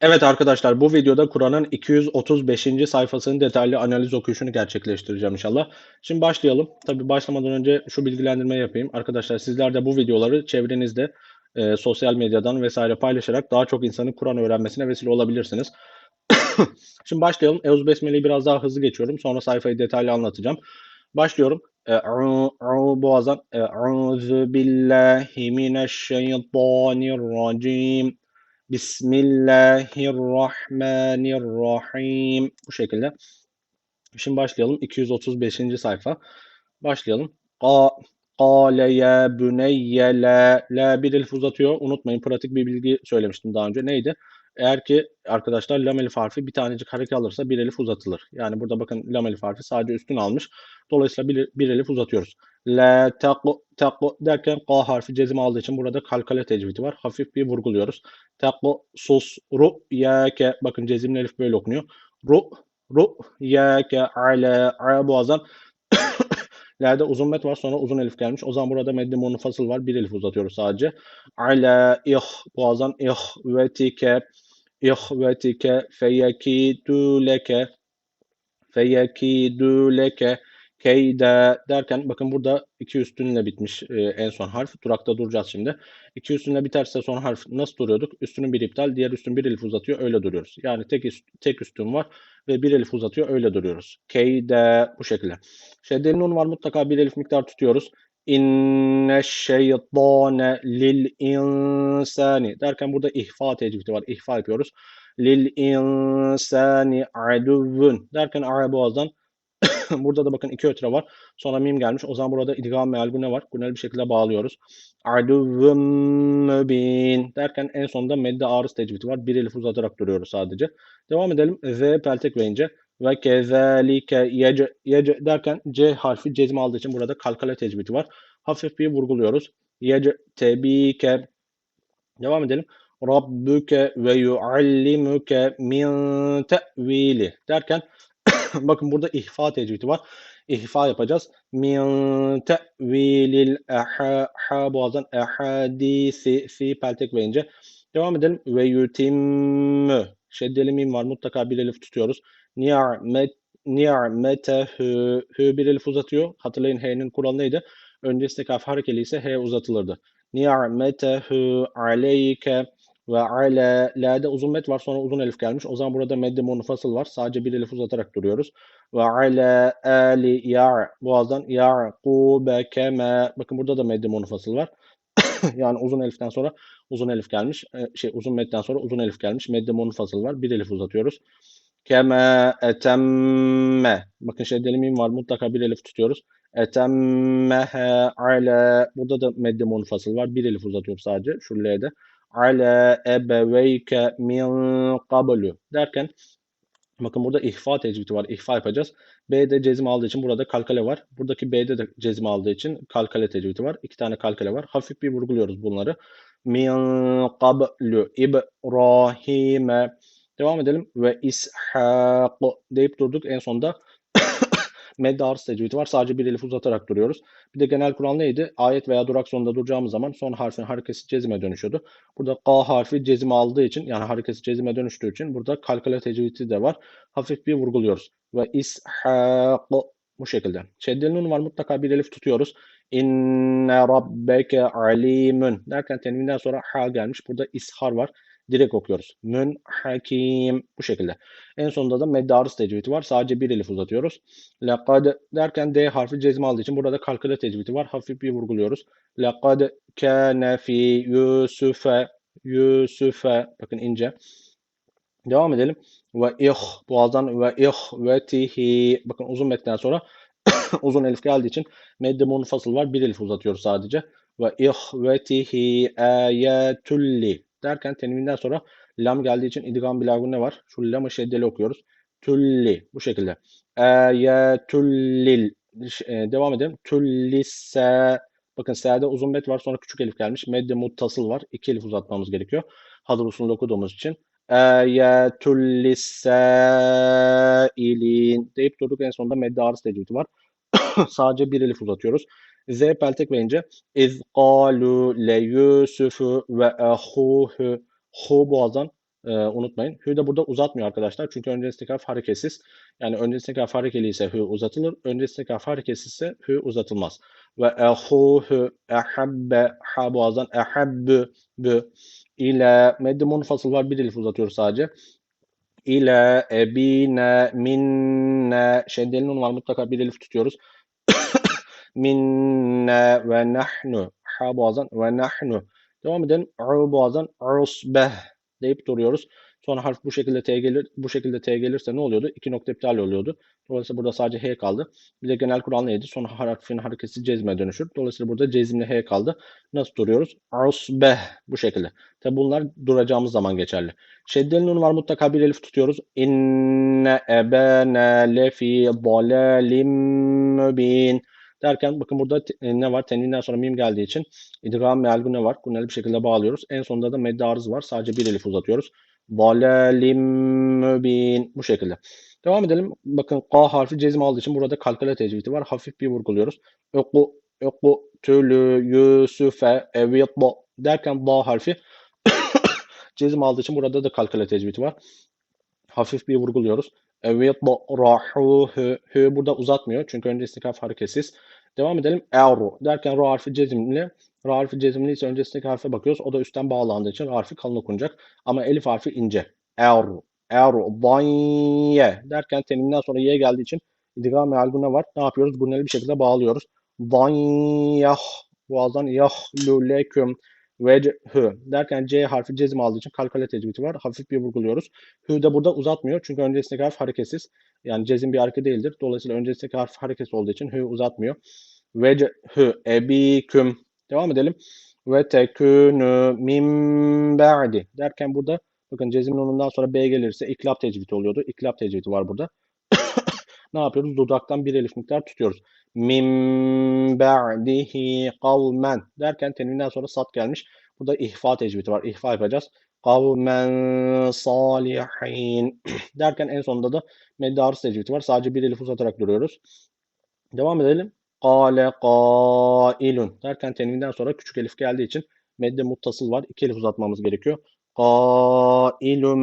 Evet arkadaşlar bu videoda Kur'an'ın 235. sayfasının detaylı analiz okuyuşunu gerçekleştireceğim inşallah. Şimdi başlayalım. Tabi başlamadan önce şu bilgilendirmeyi yapayım. Arkadaşlar sizler de bu videoları çevrenizde e, sosyal medyadan vesaire paylaşarak daha çok insanın Kur'an öğrenmesine vesile olabilirsiniz. Şimdi başlayalım. Euz Besmele'yi biraz daha hızlı geçiyorum. Sonra sayfayı detaylı anlatacağım. Başlıyorum. E'u boğazdan. E'uzu billahi mineşşeytanirracim. Bismillahirrahmanirrahim. Bu şekilde. Şimdi başlayalım. 235. sayfa. Başlayalım. Qa Kale ya büneyye la la bir elif uzatıyor. Unutmayın pratik bir bilgi söylemiştim daha önce. Neydi? Eğer ki arkadaşlar lam elif harfi bir tanecik hareket alırsa bir elif uzatılır. Yani burada bakın lam elif harfi sadece üstün almış. Dolayısıyla bir, bir elif uzatıyoruz. La taqu taqu derken K harfi cezim aldığı için burada kalkale tecvidi var. Hafif bir vurguluyoruz. Taqu sus ru ya ke bakın cezimli elif böyle okunuyor. Ru ru ya ke ala a boğazdan La'da uzun met var sonra uzun elif gelmiş. O zaman burada meddi munfasıl var. Bir elif uzatıyoruz sadece. Ala ih boğazdan ihvetike ihvetike feyekidu leke feyekidu leke keyde derken bakın burada iki üstünle bitmiş e, en son harf. Durakta duracağız şimdi. İki üstünle biterse son harf nasıl duruyorduk? Üstünün bir iptal, diğer üstün bir elif uzatıyor. Öyle duruyoruz. Yani tek, üst, tek üstün var ve bir elif uzatıyor. Öyle duruyoruz. Keyde bu şekilde. Şeddeli nun var mutlaka bir elif miktar tutuyoruz. İnne şeytane lil insani derken burada ihfa tecvidi var. İhfa yapıyoruz. Lil insani aduvun derken ara boğazdan burada da bakın iki ötre var. Sonra mim gelmiş. O zaman burada idgam meal gune var. Gunel bir şekilde bağlıyoruz. Aduvun mübin derken en sonunda medde arız tecvidi var. Bir elif uzatarak duruyoruz sadece. Devam edelim. Z peltek ve ince. Ve kezalike yece, yece derken C harfi cezmi aldığı için burada kalkale tecvidi var. Hafif bir vurguluyoruz. Yece tebike. Devam edelim. Rabbuke ve yuallimuke min te'vili derken bakın burada ihfa tecvidi var. İhfa yapacağız. Min te'vilil aha, ha boğazdan ahadisi fi peltek ve ince. Devam edelim. Ve yutimmü. Şeddeli mim var. Mutlaka bir elif tutuyoruz. Ni'met ni'metehü hü bir elif uzatıyor. Hatırlayın h'nin kuralı neydi? Önce istikaf harekeli ise h uzatılırdı. Ni'metehü aleyke ve ala la'da uzun met var sonra uzun elif gelmiş. O zaman burada medde munfasıl var. Sadece bir elif uzatarak duruyoruz. Ve ala ali ya boğazdan ya'kube keme bakın burada da medde munfasıl var. yani uzun eliften sonra uzun elif gelmiş. Şey uzun metten sonra uzun elif gelmiş. Medde munfasıl var. Bir elif uzatıyoruz. Kema etemme. Bakın şeddeli mim var. Mutlaka bir elif tutuyoruz. Etemmehe ala. Burada da medde munfasıl var. Bir elif uzatıyoruz sadece. Şu L'de. Ala ebeveyke min qablu. Derken Bakın burada ihfa tecvidi var. İhfa yapacağız. B'de cezim aldığı için burada kalkale var. Buradaki B'de de cezim aldığı için kalkale tecvidi var. İki tane kalkale var. Hafif bir vurguluyoruz bunları. Min qablu İbrahim'e Devam edelim. Ve ishaq deyip durduk. En sonunda medde arz tecvidi var. Sadece bir elif uzatarak duruyoruz. Bir de genel kural neydi? Ayet veya durak sonunda duracağımız zaman son harfin harekesi cezime dönüşüyordu. Burada K harfi cezime aldığı için yani harekesi cezime dönüştüğü için burada kalkale tecvidi de var. Hafif bir vurguluyoruz. Ve ishaq bu şekilde. Şeddeli var mutlaka bir elif tutuyoruz. İnne rabbeke alimun derken tenvinden sonra ha gelmiş. Burada ishar var direkt okuyoruz. Mün hakim bu şekilde. En sonunda da meddarız tecvidi var. Sadece bir elif uzatıyoruz. Lekad derken D harfi cezmi aldığı için burada da kalkıda tecvidi var. Hafif bir vurguluyoruz. Lekad kâne fi Yusufe Yusufe bakın ince. Devam edelim. Ve ih boğazdan ve ihvetihi bakın uzun metten sonra uzun elif geldiği için medde munfasıl var. Bir elif uzatıyoruz sadece. Ve ihvetihi ayetulli derken tenvinden sonra lam geldiği için idgam bilagun ne var? Şu lamı şeddeli okuyoruz. Tülli bu şekilde. Eyetullil e, devam edelim. Tullisse bakın S'de uzun met var sonra küçük elif gelmiş. Medde muttasıl var. İki elif uzatmamız gerekiyor. Hazır usulünde okuduğumuz için. Eyetullissailin deyip durduk. En sonunda medde arız tecvidi var. Sadece bir elif uzatıyoruz. Z peltek ve ince. İz kalu le Yusufu ve ehuhu. Hu boğazdan Ee, unutmayın. Hü de burada uzatmıyor arkadaşlar. Çünkü öncesindeki harf hareketsiz. Yani öncesindeki harf harekeli ise hü uzatılır. Öncesindeki harf hareketsiz ise hü uzatılmaz. Ve ehuhu ehabbe ha boğazdan ehabbü bü ile meddi munfasıl var. Bir elif uzatıyoruz sadece. İle ebine minne şeddeli nun var. Mutlaka bir elif tutuyoruz. Minne ve nahnu ha boğazdan ve nahnu Devam edelim. U boğazdan usbeh deyip duruyoruz. Sonra harf bu şekilde T gelir, bu şekilde T gelirse ne oluyordu? İki nokta iptal oluyordu. Dolayısıyla burada sadece H kaldı. Bir de genel kural neydi? Son harfin hareketi cezme dönüşür. Dolayısıyla burada cezimli H kaldı. Nasıl duruyoruz? Usbeh bu şekilde. Tabi bunlar duracağımız zaman geçerli. Şeddeli nun var mutlaka bir elif tutuyoruz. İnne ebene lefi dalalim mübin derken bakın burada e, ne var? Tenvinden sonra mim geldiği için idgam meal ne var? Gunneli bir şekilde bağlıyoruz. En sonunda da medde arız var. Sadece bir elif uzatıyoruz. Dalalim mübin. Bu şekilde. Devam edelim. Bakın K harfi cezim aldığı için burada kalkale tecvidi var. Hafif bir vurguluyoruz. Öku, öku, tülü, yüsüfe, evitba derken ba harfi cezim aldığı için burada da kalkale tecvidi var. Hafif bir vurguluyoruz. Evet rahu hü burada uzatmıyor. Çünkü önce istikaf hareketsiz. Devam edelim. Eru derken ra harfi cezimli. Ra harfi cezimli ise öncesindeki harfe bakıyoruz. O da üstten bağlandığı için harfi kalın okunacak. Ama elif harfi ince. Eru. Eru. Danye derken tenimden sonra y geldiği için idgam meal gune var. Ne yapıyoruz? Guneli bir şekilde bağlıyoruz. Danyah. Boğazdan yahlu vechü derken C harfi cezim aldığı için kalkale tecvidi var. Hafif bir vurguluyoruz. Hü de burada uzatmıyor. Çünkü öncesindeki harf hareketsiz. Yani cezim bir hareket değildir. Dolayısıyla öncesindeki harf hareketsiz olduğu için hü uzatmıyor. Vechü ebiküm. Devam edelim. Ve tekünü min ba'di derken burada bakın cezimin onundan sonra B gelirse iklap tecvidi oluyordu. İklap tecvidi var burada. Ne yapıyoruz? Dudaktan bir elif miktar tutuyoruz min ba'dihi kavmen derken tenvinden sonra sat gelmiş. Burada ihfa tecvidi var. İhfa yapacağız. Kavmen salihin derken en sonunda da medde arız tecvidi var. Sadece bir elif uzatarak duruyoruz. Devam edelim. Kale kailun derken tenvinden sonra küçük elif geldiği için medde muttasıl var. İki elif uzatmamız gerekiyor. Kailun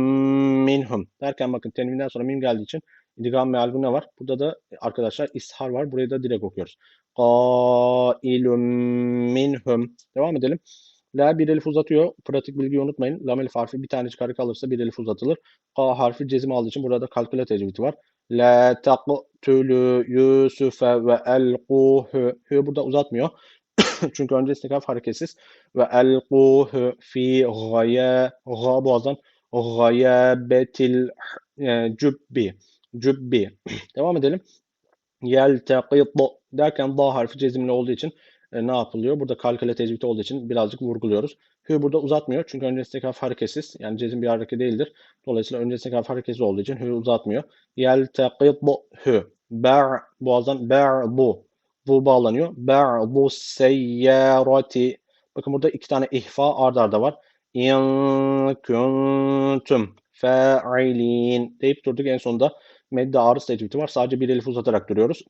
minhum derken bakın tenvinden sonra mim geldiği için İdgam meal ne var? Burada da arkadaşlar ishar var. Burayı da direkt okuyoruz. Qailun minhum. Devam edelim. La bir elif uzatıyor. Pratik bilgiyi unutmayın. Lam elif harfi bir tane çıkarı kalırsa bir elif uzatılır. Ka harfi cezim aldığı için burada kalküle tecvidi var. La taqtulu Yusufe ve elquhu. Hü burada uzatmıyor. Çünkü önce istikaf hareketsiz. Ve elquhu fi gaya ga boğazdan gayabetil e, cübbi cübbi. Devam edelim. Yelteqidu derken da harfi cezimli olduğu için e, ne yapılıyor? Burada kalkale tecvidi olduğu için birazcık vurguluyoruz. Hü burada uzatmıyor. Çünkü öncesindeki harf hareketsiz. Yani cezim bir hareket değildir. Dolayısıyla öncesindeki harf hareketsiz olduğu için hü uzatmıyor. Yelteqidu hü. Ber boğazdan ber bu. Bu bağlanıyor. Ber bu seyyarati. Bakın burada iki tane ihfa ard arda var. İn kuntum fa'ilin deyip durduk en sonunda medde arız tecvidi var. Sadece bir elif uzatarak duruyoruz.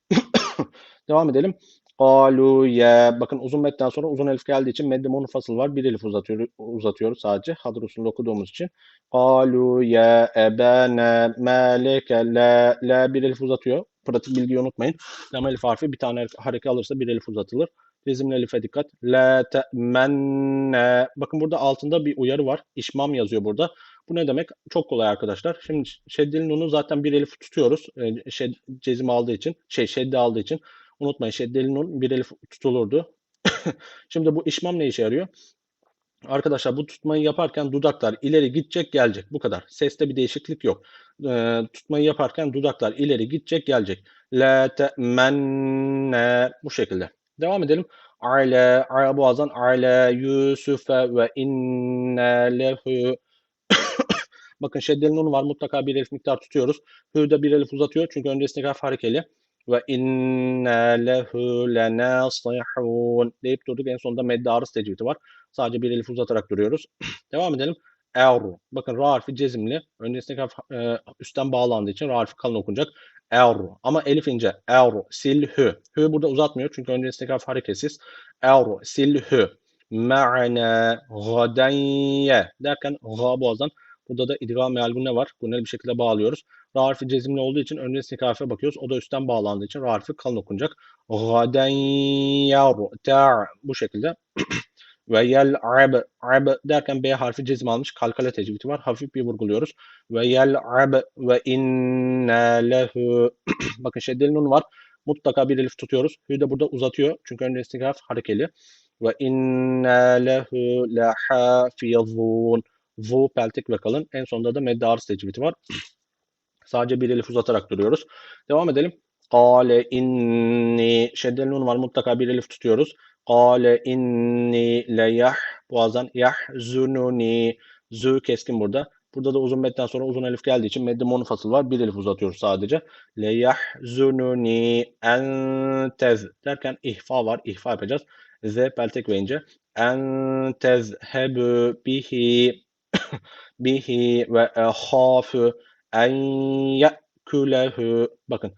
Devam edelim. Kalu ya. Bakın uzun metten sonra uzun elif geldiği için medde munfasıl var. Bir elif uzatıyoruz, uzatıyoruz sadece. Hadır usulü okuduğumuz için. Kalu ya ebene meleke la. La bir elif uzatıyor. Pratik bilgiyi unutmayın. Lam elif harfi bir tane hareket alırsa bir elif uzatılır. Cezimli elife dikkat. La te'menne. Bakın burada altında bir uyarı var. İşmam yazıyor burada. Bu ne demek? Çok kolay arkadaşlar. Şimdi şeddeli nunu zaten bir elif tutuyoruz. E, şed, cezim aldığı için, şey şedde aldığı için. Unutmayın şeddeli nun bir elif tutulurdu. Şimdi bu işmam ne işe yarıyor? Arkadaşlar bu tutmayı yaparken dudaklar ileri gidecek gelecek. Bu kadar. Seste bir değişiklik yok. E, tutmayı yaparken dudaklar ileri gidecek gelecek. La te'menne bu şekilde. Devam edelim. Ala, ala boğazdan ala Yusuf'e ve inne lehu Bakın şeddeli nun var. Mutlaka bir elif miktar tutuyoruz. Hü'de bir elif uzatıyor. Çünkü öncesindeki harf harekeli. Ve inna lehu lenasihun deyip durduk. En sonunda medde arız tecvidi var. Sadece bir elif uzatarak duruyoruz. Devam edelim. Eru. Bakın ra harfi cezimli. Öncesindeki harf e, üstten bağlandığı için ra harfi kalın okunacak. Eru. Ama elif ince. Eru. Silhü. Hü burada uzatmıyor. Çünkü öncesindeki harf hareketsiz. Eru. Silhü. Ma'na gadanye derken ga boğazdan Burada da idgam meal gunne var. Gunneli bir şekilde bağlıyoruz. Ra harfi cezimli olduğu için önce istikafe bakıyoruz. O da üstten bağlandığı için ra harfi kalın okunacak. Gaden yarta bu şekilde. Ve yel'ab ab derken B harfi cezim almış. Kalkale tecvidi var. Hafif bir vurguluyoruz. Ve yel'ab ve inna lehu bakın şeddeli nun var. Mutlaka bir elif tutuyoruz. Hü de burada uzatıyor. Çünkü önce istikaf harekeli. Ve inna lehu lahafizun. Vu peltek ve kalın. En sonunda da medde tecvidi var. Sadece bir elif uzatarak duruyoruz. Devam edelim. Kale inni şeddeli nun var. Mutlaka bir elif tutuyoruz. Kale inni leyah boğazdan yahzununi zü keskin burada. Burada da uzun metten sonra uzun elif geldiği için medde monofasıl var. Bir elif uzatıyoruz sadece. Leyahzununi entez derken ihfa var. İhfa yapacağız. Z peltek ve ince. Entezhebu bihi bihi ve ehafü en ye'kulehu. Bakın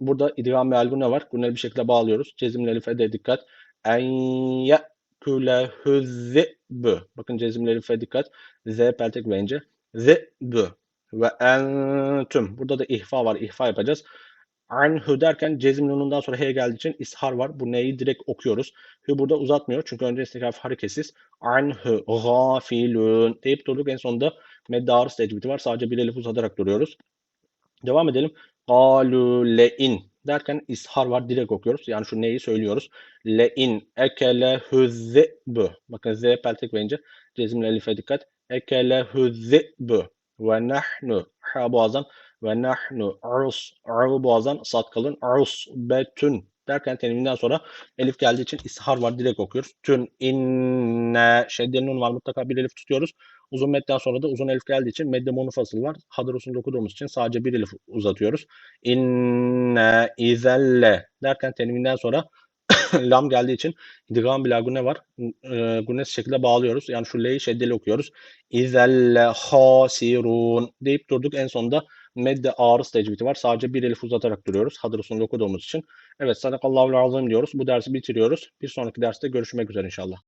burada idgam ve algune var. Bunları bir şekilde bağlıyoruz. Cezimli elife de dikkat. En ye'kulehu zi'bü. Bakın cezimli elife dikkat. Z peltek ve ince. Ve entüm. Burada da ihfa var. İhfa yapacağız. Anhu derken cezim nunundan sonra he geldiği için ishar var. Bu neyi direkt okuyoruz. Hü burada uzatmıyor. Çünkü önce istikaf hareketsiz. Anhu gafilun deyip durduk. En sonunda meddarı tecvidi var. Sadece bir elif uzatarak duruyoruz. Devam edelim. Galu le'in derken ishar var. Direkt okuyoruz. Yani şu neyi söylüyoruz. Le'in ekele hüzzibü. Bakın z peltek verince cezimle elife dikkat. Ekele hüzzibü. Ve nahnu ha boğazdan ve nahnu arus aru boğazdan sat kalın arus betün derken teniminden sonra elif geldiği için ishar var direkt okuyoruz. Tün inne şeddeli nun var mutlaka bir elif tutuyoruz. Uzun metten sonra da uzun elif geldiği için medde monofasıl var. Hadrosunu okuduğumuz için sadece bir elif uzatıyoruz. İnne izelle derken teniminden sonra lam geldiği için idgam bila gune var. E, gunnes şekilde bağlıyoruz. Yani şu le'yi şeddeli okuyoruz. İzelle hasirun deyip durduk. En sonunda medde arız tecvidi var. Sadece bir elif uzatarak duruyoruz. Hadrosunu okuduğumuz için. Evet sadakallahu azim diyoruz. Bu dersi bitiriyoruz. Bir sonraki derste görüşmek üzere inşallah.